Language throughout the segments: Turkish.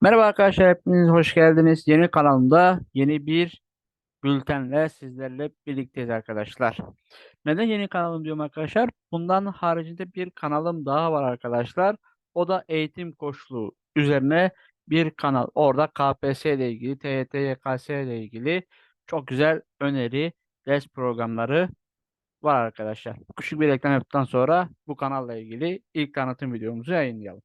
Merhaba arkadaşlar, hepiniz hoş geldiniz. Yeni kanalımda yeni bir bültenle sizlerle birlikteyiz arkadaşlar. Neden yeni kanalım diyorum arkadaşlar? Bundan haricinde bir kanalım daha var arkadaşlar. O da eğitim koçluğu üzerine bir kanal. Orada KPSS ile ilgili, TYT, YKS ile ilgili çok güzel öneri, ders programları var arkadaşlar. Küçük bir reklam yaptıktan sonra bu kanalla ilgili ilk tanıtım videomuzu yayınlayalım.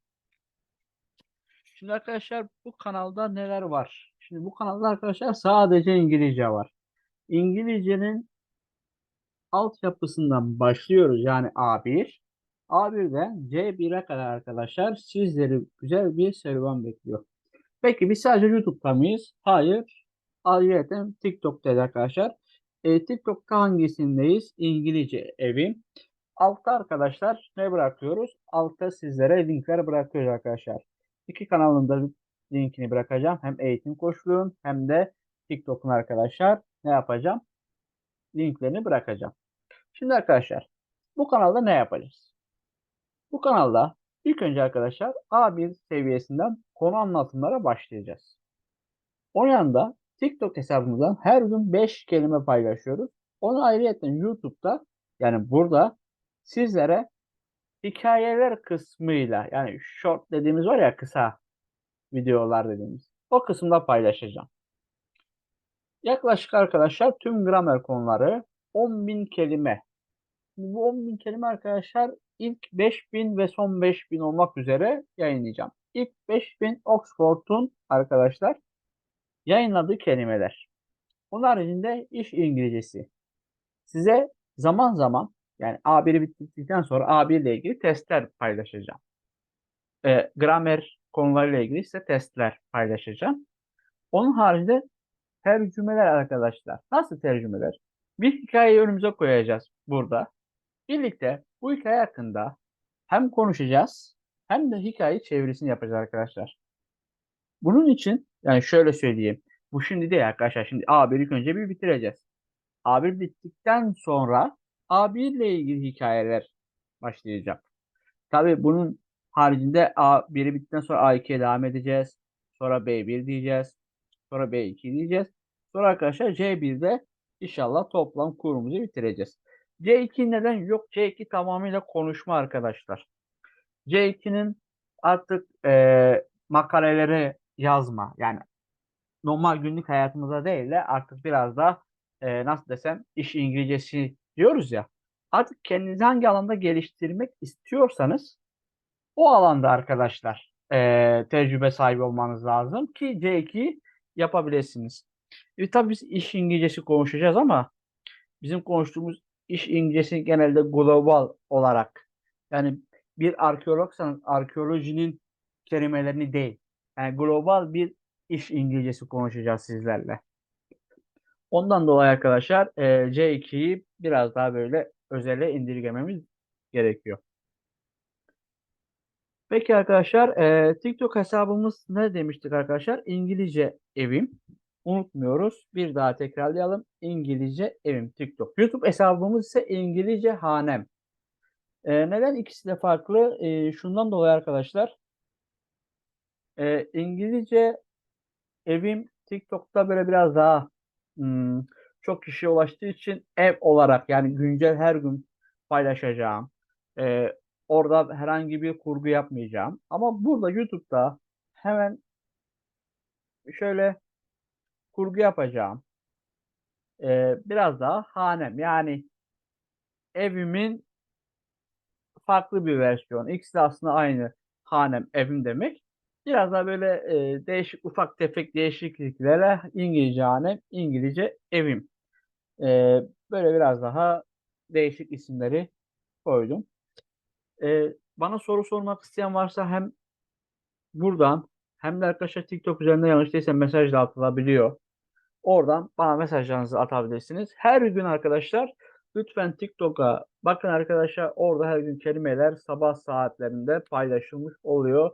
Şimdi arkadaşlar bu kanalda neler var? Şimdi bu kanalda arkadaşlar sadece İngilizce var. İngilizcenin altyapısından başlıyoruz yani A1. A1'den C1'e kadar arkadaşlar sizleri güzel bir serüven bekliyor. Peki biz sadece YouTube'da mıyız? Hayır. Ayrıca TikTok'tayız arkadaşlar. E, TikTok'ta hangisindeyiz? İngilizce evim. Altta arkadaşlar ne bırakıyoruz? Altta sizlere linkler bırakıyoruz arkadaşlar. İki kanalın da linkini bırakacağım. Hem eğitim koçluğun hem de TikTok'un arkadaşlar ne yapacağım? Linklerini bırakacağım. Şimdi arkadaşlar bu kanalda ne yapacağız? Bu kanalda ilk önce arkadaşlar A1 seviyesinden konu anlatımlara başlayacağız. O yanda TikTok hesabımızdan her gün 5 kelime paylaşıyoruz. Onu ayrıca YouTube'da yani burada sizlere hikayeler kısmıyla yani short dediğimiz var ya kısa videolar dediğimiz o kısımda paylaşacağım. Yaklaşık arkadaşlar tüm gramer konuları 10.000 kelime. Bu 10.000 kelime arkadaşlar ilk 5.000 ve son 5.000 olmak üzere yayınlayacağım. İlk 5.000 Oxford'un arkadaşlar yayınladığı kelimeler. Onun haricinde iş İngilizcesi. Size zaman zaman yani A1'i bitirdikten sonra A1 ile ilgili testler paylaşacağım. E, gramer konularıyla ilgili ise testler paylaşacağım. Onun haricinde tercümeler arkadaşlar. Nasıl tercümeler? Bir hikayeyi önümüze koyacağız burada. Birlikte bu hikaye hakkında hem konuşacağız hem de hikaye çevirisini yapacağız arkadaşlar. Bunun için yani şöyle söyleyeyim. Bu şimdi değil arkadaşlar. Şimdi A1 ilk önce bir bitireceğiz. A1 bittikten sonra A1 ile ilgili hikayeler başlayacak. Tabii bunun haricinde A1'i bittikten sonra A2'ye devam edeceğiz. Sonra B1 diyeceğiz. Sonra B2 diyeceğiz. Sonra arkadaşlar C1'de inşallah toplam kurumuzu bitireceğiz. C2 neden yok? C2 tamamıyla konuşma arkadaşlar. C2'nin artık e, makaleleri yazma yani normal günlük hayatımıza değil de artık biraz da e, nasıl desem iş İngilizcesi diyoruz ya. Artık kendinizi hangi alanda geliştirmek istiyorsanız o alanda arkadaşlar e, tecrübe sahibi olmanız lazım ki C2 yapabilirsiniz. E, tabii biz iş İngilizcesi konuşacağız ama bizim konuştuğumuz iş İngilizcesi genelde global olarak yani bir arkeologsanız arkeolojinin kelimelerini değil. Yani global bir iş İngilizcesi konuşacağız sizlerle. Ondan dolayı arkadaşlar e, C2'yi biraz daha böyle özele indirgememiz gerekiyor. Peki arkadaşlar e, TikTok hesabımız ne demiştik arkadaşlar? İngilizce evim. Unutmuyoruz. Bir daha tekrarlayalım. İngilizce evim TikTok. YouTube hesabımız ise İngilizce hanem. E, neden ikisi de farklı? E, şundan dolayı arkadaşlar. E, İngilizce evim TikTok'ta böyle biraz daha hmm, çok kişiye ulaştığı için ev olarak yani güncel her gün paylaşacağım. E, orada herhangi bir kurgu yapmayacağım. Ama burada YouTube'da hemen şöyle kurgu yapacağım. E, biraz daha hanem yani evimin farklı bir versiyonu. İkisi de aslında aynı hanem evim demek. Biraz daha böyle e, değişik ufak tefek değişikliklerle İngilizce hanem, İngilizce evim. E, böyle biraz daha değişik isimleri koydum. E, bana soru sormak isteyen varsa hem buradan hem de arkadaşlar TikTok üzerinde yanlış değilse mesaj da atılabiliyor. Oradan bana mesajlarınızı atabilirsiniz. Her gün arkadaşlar lütfen TikTok'a bakın arkadaşlar orada her gün kelimeler sabah saatlerinde paylaşılmış oluyor.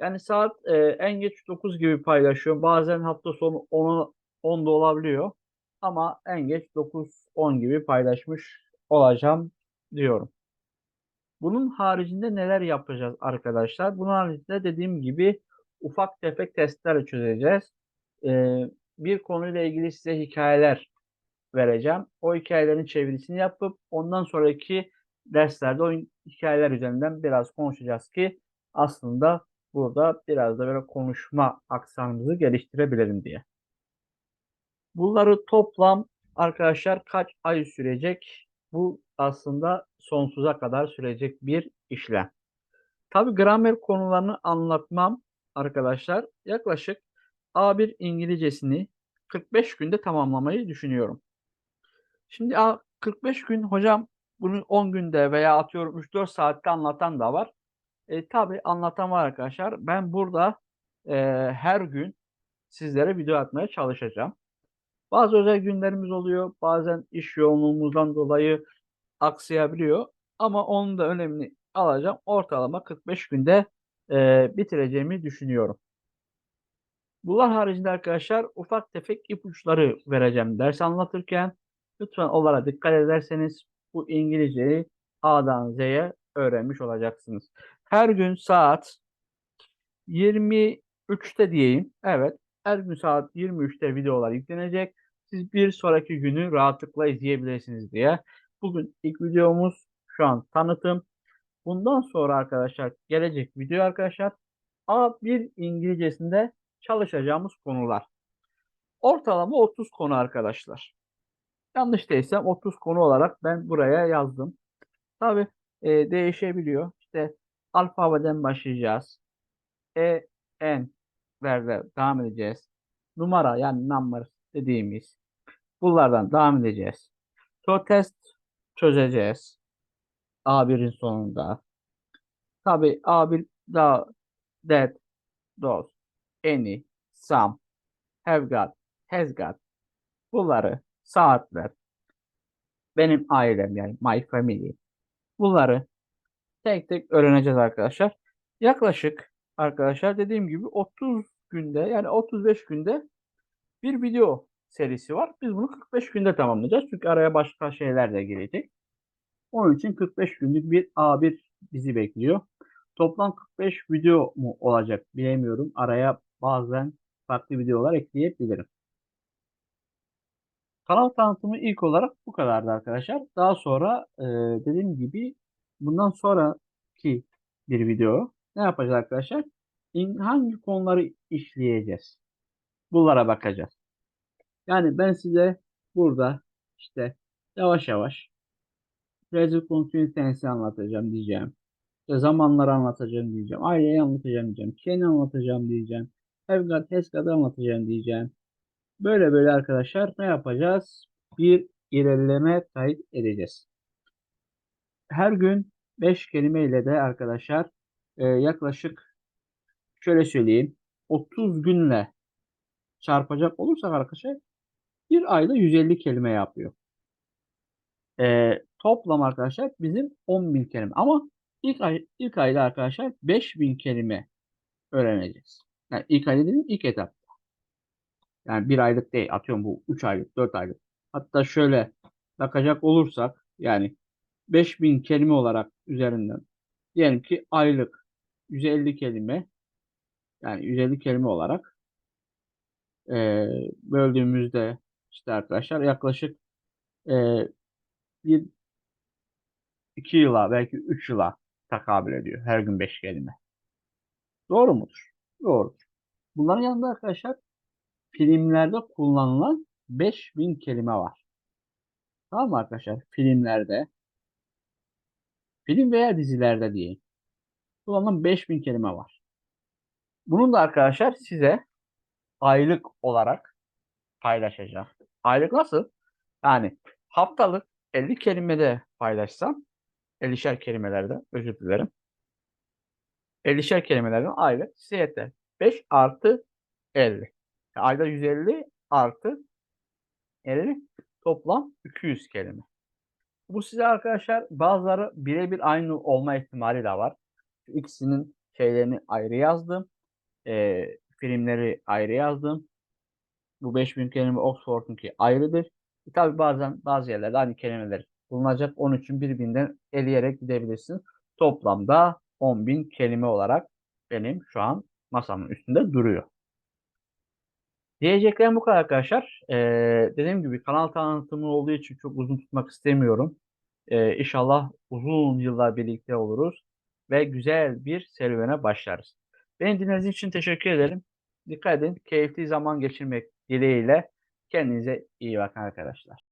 Yani saat e, en geç 9 gibi paylaşıyorum. Bazen hafta sonu 10'a 10'da olabiliyor. Ama en geç 9-10 gibi paylaşmış olacağım diyorum. Bunun haricinde neler yapacağız arkadaşlar? Bunun haricinde dediğim gibi ufak tefek testler çözeceğiz. Ee, bir konuyla ilgili size hikayeler vereceğim. O hikayelerin çevirisini yapıp ondan sonraki derslerde o hikayeler üzerinden biraz konuşacağız ki aslında burada biraz da böyle konuşma aksanımızı geliştirebilirim diye. Bunları toplam arkadaşlar kaç ay sürecek? Bu aslında sonsuza kadar sürecek bir işlem. Tabi gramer konularını anlatmam arkadaşlar yaklaşık A1 İngilizcesini 45 günde tamamlamayı düşünüyorum. Şimdi 45 gün hocam bunu 10 günde veya atıyorum 3-4 saatte anlatan da var. E, tabii anlatan var arkadaşlar. Ben burada e, her gün sizlere video atmaya çalışacağım. Bazı özel günlerimiz oluyor. Bazen iş yoğunluğumuzdan dolayı aksayabiliyor. Ama onun da önemini alacağım. Ortalama 45 günde e, bitireceğimi düşünüyorum. Bunlar haricinde arkadaşlar ufak tefek ipuçları vereceğim ders anlatırken. Lütfen onlara dikkat ederseniz bu İngilizceyi A'dan Z'ye öğrenmiş olacaksınız. Her gün saat 23'te diyeyim. Evet. Her gün saat 23'te videolar yüklenecek. Siz bir sonraki günü rahatlıkla izleyebilirsiniz diye. Bugün ilk videomuz şu an tanıtım. Bundan sonra arkadaşlar gelecek video arkadaşlar A1 İngilizcesinde çalışacağımız konular. Ortalama 30 konu arkadaşlar. Yanlış değilsem 30 konu olarak ben buraya yazdım. Tabi e, değişebiliyor. İşte alfabeden başlayacağız. E, N verde devam edeceğiz. Numara yani number dediğimiz bunlardan devam edeceğiz. So test çözeceğiz. A1'in sonunda. Tabi A1 da that, those, any, some, have got, has got bunları saatler benim ailem yani my family bunları tek tek öğreneceğiz arkadaşlar. Yaklaşık arkadaşlar dediğim gibi 30 günde yani 35 günde bir video serisi var. Biz bunu 45 günde tamamlayacağız. Çünkü araya başka şeyler de girecek. Onun için 45 günlük bir A1 bizi bekliyor. Toplam 45 video mu olacak bilemiyorum. Araya bazen farklı videolar ekleyebilirim. Kanal tanıtımı ilk olarak bu kadardı arkadaşlar. Daha sonra dediğim gibi bundan sonraki bir video ne yapacağız arkadaşlar? İn, hangi konuları işleyeceğiz? Bunlara bakacağız. Yani ben size burada işte yavaş yavaş present continuous anlatacağım diyeceğim. İşte zamanları anlatacağım diyeceğim. Aileyi anlatacağım diyeceğim. Ken'i anlatacağım diyeceğim. Have got, has anlatacağım diyeceğim. Böyle böyle arkadaşlar ne yapacağız? Bir ilerleme kayıt edeceğiz. Her gün 5 kelimeyle de arkadaşlar e, yaklaşık şöyle söyleyeyim 30 günle çarpacak olursak arkadaşlar bir ayda 150 kelime yapıyor. E, toplam arkadaşlar bizim 10.000 kelime ama ilk ay ilk ayda arkadaşlar 5.000 kelime öğreneceğiz. Yani ilk ay dediğim ilk etap. Yani bir aylık değil. Atıyorum bu 3 aylık, 4 aylık. Hatta şöyle bakacak olursak yani 5000 kelime olarak üzerinden diyelim ki aylık 150 kelime yani 150 kelime olarak e, böldüğümüzde işte arkadaşlar yaklaşık e, bir 2 yıla belki 3 yıla takabül ediyor. Her gün 5 kelime. Doğru mudur? Doğru. Bunların yanında arkadaşlar filmlerde kullanılan 5000 kelime var. Tamam mı arkadaşlar? Filmlerde, film veya dizilerde diyeyim. Kullanılan 5000 kelime var. Bunun da arkadaşlar size aylık olarak paylaşacağım. Aylık nasıl? Yani haftalık 50 kelimede paylaşsam 50'şer kelimelerde özür dilerim. 50'şer kelimelerden aylık size yeter. 5 artı 50. Ayda 150 artı 50 toplam 200 kelime. Bu size arkadaşlar bazıları birebir aynı olma ihtimali de var. Şu şeylerini ayrı yazdım. E, filmleri ayrı yazdım. Bu 5000 kelime Oxford'unki ayrıdır. E, Tabi bazen bazı yerlerde aynı kelimeler bulunacak. Onun için birbirinden eleyerek gidebilirsiniz. Toplamda 10.000 kelime olarak benim şu an masamın üstünde duruyor. Diyeceklerim bu kadar arkadaşlar. Ee, dediğim gibi kanal tanıtımı olduğu için çok uzun tutmak istemiyorum. Ee, inşallah uzun yıllar birlikte oluruz ve güzel bir serüvene başlarız. Beni dinlediğiniz için teşekkür ederim. Dikkat edin, keyifli zaman geçirmek dileğiyle kendinize iyi bakın arkadaşlar.